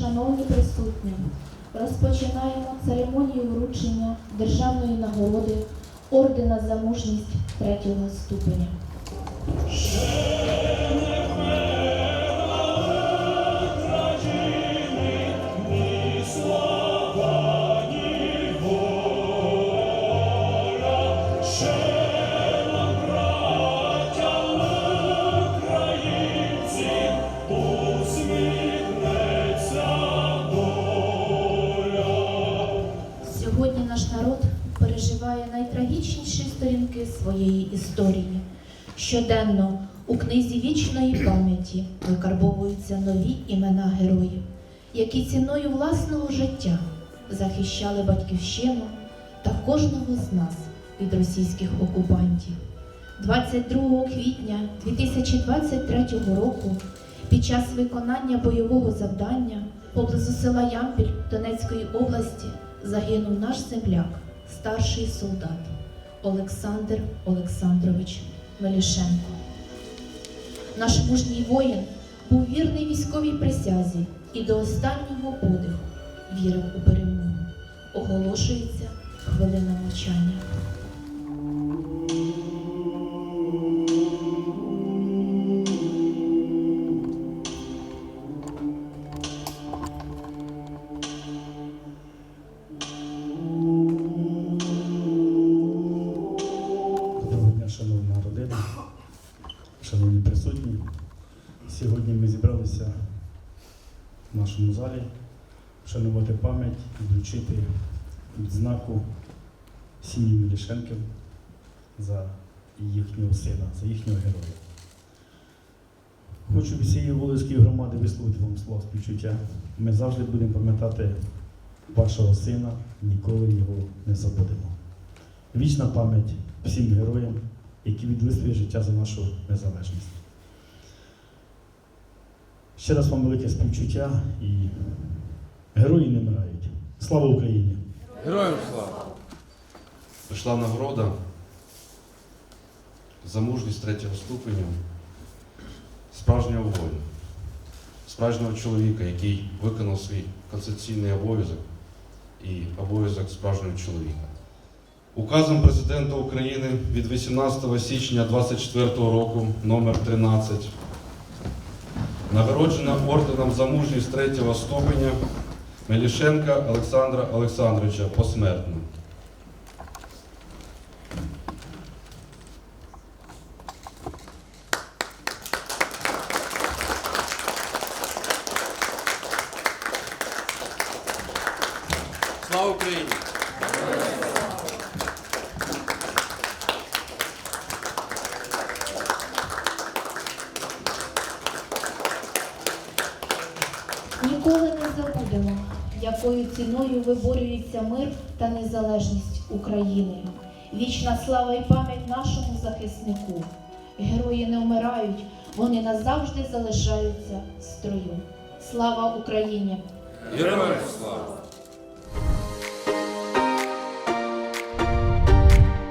Шановні присутні, розпочинаємо церемонію вручення державної нагороди ордена за мужність третього ступеня. Сьогодні наш народ переживає найтрагічніші сторінки своєї історії. Щоденно у книзі вічної пам'яті викарбовуються нові імена героїв, які ціною власного життя захищали батьківщину та кожного з нас від російських окупантів. 22 квітня 2023 року під час виконання бойового завдання поблизу села Ямпіль Донецької області загинув наш земляк, старший солдат Олександр Олександрович Мелішенко. Наш мужній воїн був вірний військовій присязі і до останнього подиху вірив у перемогу. Оголошується хвилина мовчання. Сьогодні ми зібралися в нашому залі вшанувати пам'ять і вручити відзнаку сім'ї Мілішенків за їхнього сина, за їхнього героя. Хочу всієї Волинської громади висловити вам слова співчуття. Ми завжди будемо пам'ятати вашого сина, ніколи його не забудемо. Вічна пам'ять всім героям, які віддали своє життя за нашу незалежність. Ще раз вам велике співчуття і герої не вмирають. Слава Україні! Героям слава! Прийшла нагорода за мужність третього ступеня справжнього воїна, справжнього чоловіка, який виконав свій конституційний обов'язок і обов'язок справжнього чоловіка. Указом президента України від 18 січня 2024 року номер 13 нагороджена орденом за мужність третього ступеня Мелішенка Олександра Олександровича посмертно. Слава Україні! Ніколи не забудемо, якою ціною виборюється мир та незалежність України. Вічна слава і пам'ять нашому захиснику. Герої не вмирають, вони назавжди залишаються в строю. Слава Україні! Героям слава!